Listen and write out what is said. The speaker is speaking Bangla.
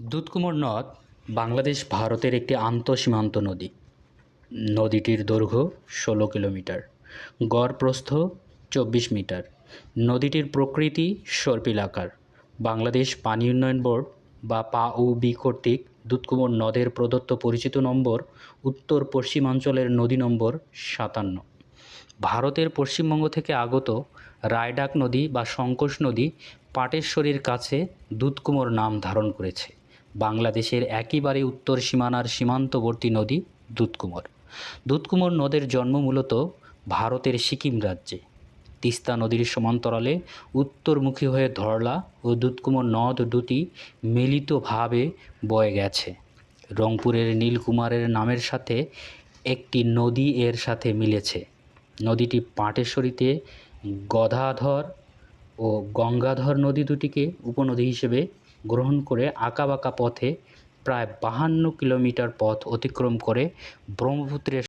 দুধকুমার নদ বাংলাদেশ ভারতের একটি আন্তঃসীমান্ত নদী। নদীটির দৈর্ঘ্য ষোলো কিলোমিটার গড় প্রস্থ চব্বিশ মিটার। নদীটির প্রকৃতি সর্পিলাকার বাংলাদেশ পানি উন্নয়ন বোর্ড বা পা পাউবি কর্তৃক দুধকুমার নদের প্রদত্ত পরিচিত নম্বর উত্তর পশ্চিমাঞ্চলের নদী নম্বর সাতান্ন। ভারতের পশ্চিমবঙ্গ থেকে আগত রায়ডাক নদী বা সংকোষ নদী পাটেশ্বরীর কাছে দুধকুমার নাম ধারণ করেছে। বাংলাদেশের একেবারে উত্তর সীমানার সীমান্তবর্তী নদী দুধকুমার। দুধকুমার নদের জন্ম মূলত ভারতের সিকিম রাজ্যে। তিস্তা নদীর সমান্তরালে উত্তরমুখী হয়ে ধরলা ও দুধকুমার নদ দুটি মিলিতভাবে বয়ে গেছে। রংপুরের নীলকুমারের নামের সাথে একটি নদী এর সাথে মিলেছে। নদীটি পাটেশ্বরীতে গদাধর ও গঙ্গাধর নদী দুটিকে উপনদী হিসেবে গ্রহণ করে আঁকাবাঁকা পথে প্রায় বাহান্ন কিলোমিটার পথ অতিক্রম করে ব্রহ্মপুত্রের